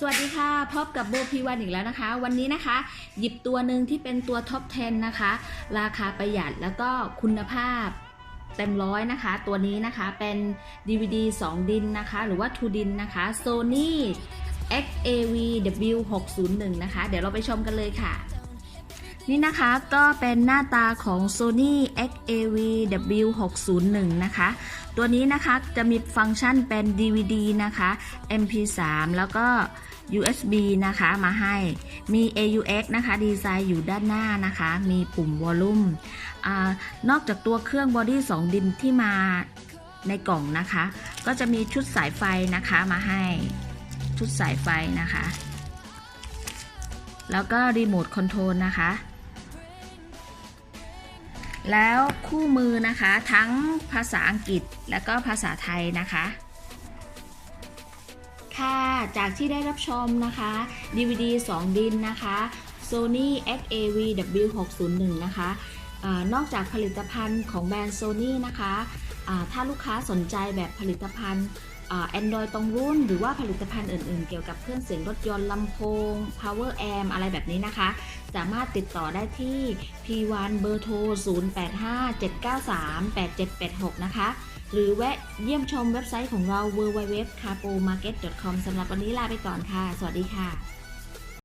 สวัสดีค่ะ พบกับโบพีวันอีกแล้วนะคะ วันนี้นะคะ หยิบตัวหนึ่งที่เป็นตัวท็อป 10 นะคะ ราคาประหยัดแล้วก็คุณภาพเต็มร้อยนะคะ ตัวนี้นะคะเป็น DVD 2 ดินนะคะ หรือว่า 2 ดินนะคะ Sony XAV W601 นะคะ เดี๋ยวเราไปชมกันเลยค่ะ นี่นะคะก็เป็นหน้าตาของ Sony XAV W601 นะคะ ตัวนี้นะคะจะมีฟังก์ชันเป็น DVD นะคะ MP3 แล้วก็ USB นะคะมาให้ มี AUX นะคะ ดีไซน์อยู่ด้านหน้านะคะ มีปุ่มวอลลุ่มอนอกจากตัวเครื่องบอดี้2ดินที่มาในกล่องนะคะ ก็จะมีชุดสายไฟนะคะมาให้ ชุดสายไฟนะคะ แล้วก็รีโมทคอนโทรลนะคะ แล้วคู่มือนะคะทั้งภาษาอังกฤษและก็ภาษาไทยนะคะ ค่ะจากที่ได้รับชมนะคะ DVD 2 ดินนะคะ Sony XAV W601 นะคะอานอกจากผลิตภัณฑ์ของแบรนด์ Sony นะคะะถ้าลูกค้าสนใจแบบผลิตภัณฑ์ แอนดรอยตรงรุ่น หรือว่าผลิตภัณฑ์อื่นๆ เกี่ยวกับเครื่องเสียงรถยนต์ลำโพง power amp อะไรแบบนี้นะคะ สามารถติดต่อได้ที่ P1 เบอร์โทร 0857938786 นะคะ หรือแวะเยี่ยมชมเว็บไซต์ของเรา www.capomarket.com สำหรับวันนี้ลาไปก่อนค่ะ สวัสดีค่ะ